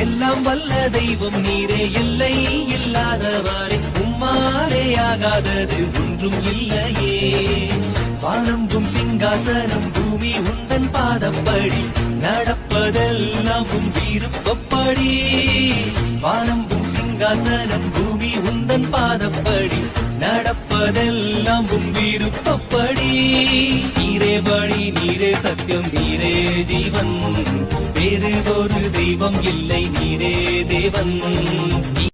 எல்லாம் வல்ல தெய்வம் நீரே எல்லை இல்லாதவரே உம்மாலே ஆகாதது ஒன்றும் இல்லையே. வானம்பும் சிங்காசனம் பூமி உந்தன் பாதப்படி நடப்பதெல்லாம் உன் விருப்பப்படி. வானம்பும் சிங்காசனம் பூமி உந்தன் பாதப்படி நடப்பதெல்லாம் உன் விருப்பப்படி. நீரே வழி நீரே சத்தியம் நீரே ஜீவன். வேறு ஒரு தெய்வம் இல்லை நீரே தேவன்.